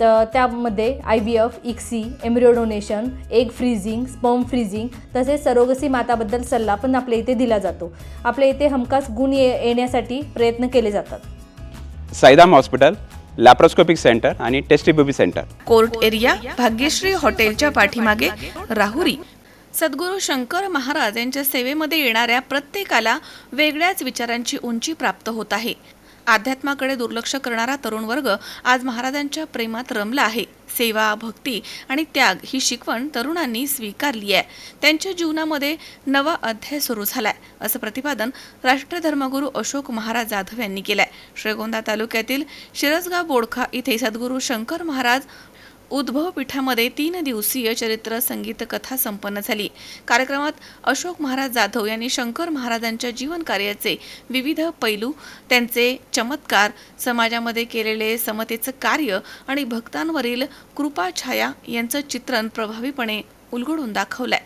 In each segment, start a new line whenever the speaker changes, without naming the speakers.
तर त्यामध्ये I V F ICSI embryo donation egg freezing sperm freezing तसेच surrogacy माताबद्दल सल्ला पण आपल्या इथे दिला जातो. आपल्या इथे हमखास गुण ये येण्यासाठी प्रयत्न केले जातात.
साईदाम हॉस्पिटल लॅप्रोस्कोपिक सेंटर आणि test tube baby centre.
Court area Bhagyashree हॉटेलच्या पाठीमागे राहुरी. सद्गुरू शंकर महाराज यांच्या सेवेमध्ये येणाऱ्या प्रत्येकाला वेगळ्याच विचारांची उंची प्राप्त होत आहे. अध्यात्माकडे दुर्लक्ष करणारा तरुण वर्ग आज महाराजांच्या प्रेमात रमला आहे. सेवा भक्ती आणि त्याग ही शिकवण तरुणांनी स्वीकारली आहे. त्यांच्या जीवनामध्ये नवा अध्याय सुरू झालाय असं प्रतिपादन राष्ट्रधर्मगुरू अशोक महाराज जाधव यांनी केलंय. श्रीगोंदा तालुक्यातील शिरसगाव बोडखा इथे सद्गुरू शंकर महाराज उद्भव पीठामध्ये तीन दिवसीय चरित्र संगीत कथा संपन्न झाली. कार्यक्रमात अशोक महाराज जाधव यांनी शंकर महाराजांच्या जीवन कार्याचे विविध पैलू त्यांचे चमत्कार समाजामध्ये केलेले समतेचं कार्य आणि भक्तांवरील कृपाछाया यांचं चित्रण प्रभावीपणे उलगडून दाखवलंय.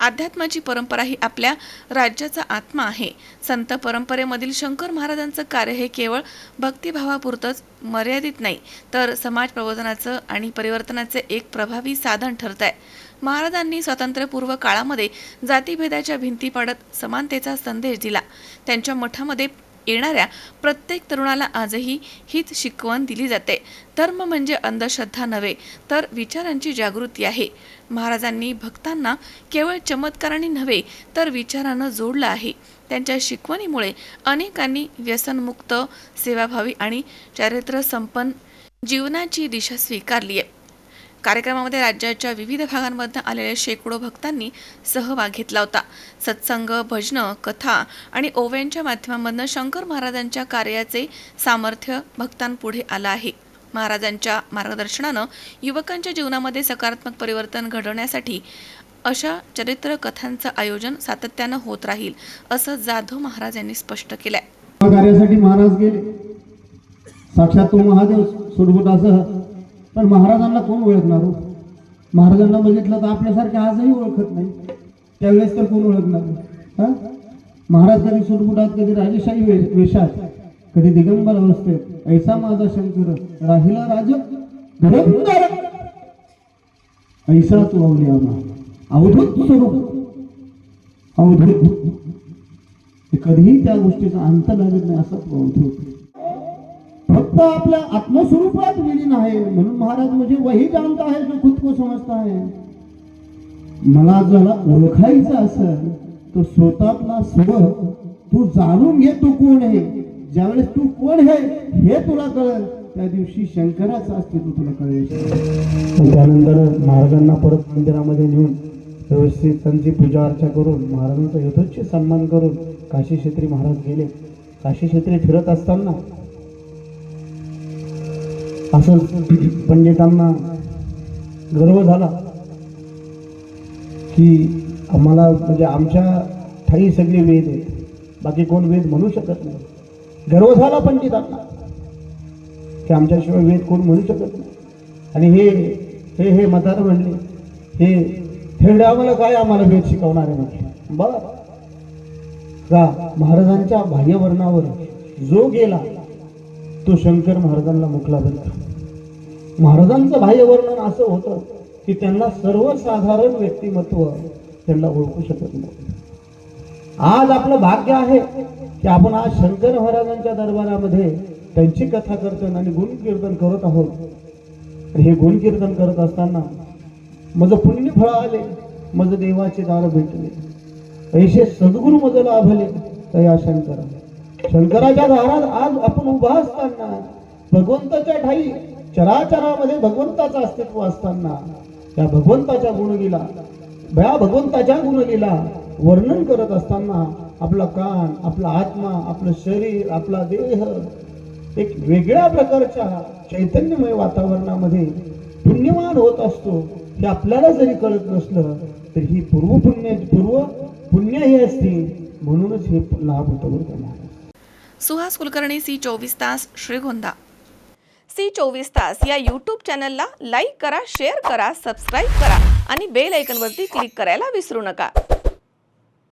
अध्यात्माची परंपरा ही आपल्या राज्याचा आत्मा आहे. संत परंपरेमधील शंकर महाराजांचं कार्य हे केवळ भक्तिभावापुरतंच मर्यादित नाही तर समाज प्रबोधनाचं आणि परिवर्तनाचे एक प्रभावी साधन ठरत आहे. महाराजांनी स्वातंत्र्यपूर्व काळामध्ये जातीभेदाच्या भिंती पाडत समानतेचा संदेश दिला. त्यांच्या मठामध्ये येणाऱ्या प्रत्येक तरुणाला आजही हीच शिकवण दिली जाते. धर्म म्हणजे अंधश्रद्धा नव्हे तर विचारांची जागृती आहे. महाराजांनी भक्तांना केवळ चमत्काराने नव्हे तर विचारानं जोडलं आहे. त्यांच्या शिकवणीमुळे अनेकांनी व्यसनमुक्त सेवाभावी आणि चारित्र्य संपन्न जीवनाची दिशा स्वीकारली आहे. कार्यक्रमामध्ये राज्याच्या विविध भागांमधून आलेल्या शेकडो भक्तांनी सहभाग घेतला होता. सत्संग भजनं कथा आणि ओव्यांच्या माध्यमामधनं शंकर महाराजांच्या कार्याचे सामर्थ्य भक्तांपुढे आलं आहे. महाराजांच्या मार्गदर्शनानं युवकांच्या जीवनामध्ये सकारात्मक परिवर्तन घडवण्यासाठी अशा चरित्र कथांचं आयोजन सातत्यानं होत राहील असं जाधव महाराज यांनी स्पष्ट केलंय.
कार्यासाठी महाराज गेले. साक्षात तो महादेव सुडबुटासह पण महाराजांना कोण ओळखणार हो? महाराजांना बघितलं तर आपल्यासारखे आजही ओळखत नाही. त्यावेळेस तर कोण ओळखणार हो? हा? महाराज कधी सुटबुटात कधी राजेशाही वे- वेशात कधी दिगंबर अवस्थेत ऐसा माझा शंकर राहिला राज ऐसा तू अवलिया अवधूत स्वरूप. अवधूत. कधीही त्या गोष्टीचा अंत लागत नाही असा तो अवधूत. फक्त आपल्या आत्मस्वरूपात विलीन म्हणून महाराज मुझे वही जानता है जो खुद को समजता है। मला ज्याला ओळखायचं असेल तर स्वतःतला स्व तू जाणून घे तू कोण आहे. ज्यावेळेस तू कोण आहे हे तुला कळेल. त्या दिवशी शंकराचं अस्तित्व तुला कळेल. त्यानंतर महाराजांना परत मंदिरामध्ये नेऊन व्यवस्थित त्यांची पूजा अर्चा करून महाराजांचा यथोचित सन्मान करून काशी क्षेत्री महाराज गेले. काशी क्षेत्री फिरत असताना असं पंडितांना गर्व झाला की आम्हाला म्हणजे आमच्या ठाई सगळे वेद आहेत. बाकी कोण वेद म्हणू शकत नाही. गर्व झाला पंडितांना की आमच्याशिवाय वेद कोण म्हणू शकत नाही. आणि हे हे हे मतार म्हणले हे थेरडे आम्हाला काय आम्हाला वेद शिकवणार आहे म्हटले? बरं. का महाराजांच्या बाह्यवर्णावर जो गेला तो शंकर महाराजांना मुखला बनला महाराजांचं बाह्यवर्णन असं होतं की त्यांना सर्वसाधारण व्यक्तिमत्व त्यांना ओळखू शकत नाही. आज आपलं भाग्य आहे की आपण आज शंकर महाराजांच्या दरबारामध्ये त्यांची कथा करतो आणि गुणकीर्तन करत आहोत. हे हे गुणकीर्तन करत असताना माझं पुण्य फळ आले माझं देवाचे दार भेटले. ऐसे सद्गुरु माझं लाभले तया शंकर शंकराच्या दारात आज आपण उभा असताना भगवंताच्या ठाई चराचरामध्ये भगवंताचं अस्तित्व असताना त्या भगवंताच्या गुणलीला या भगवंताच्या गुणलीला वर्णन करत असताना आपला कान आपला आत्मा आपलं शरीर आपला देह एक वेगळ्या प्रकारच्या चैतन्यमय वातावरणामध्ये पुण्यवान होत असतो हे आपल्याला जरी कळत नसलं तरी ही पूर्व पुण्य पूर्व पुण्य ही असते म्हणूनच हे लाभ होतं त्यांना
सुहास कुलकर्णी सी चोवीस तास श्रीगोंदा. सी चोवीस तास या यूट्यूब चॅनलला लाईक करा शेअर करा सबस्क्राईब करा आणि बेल ऐकनवरती क्लिक करायला विसरू नका.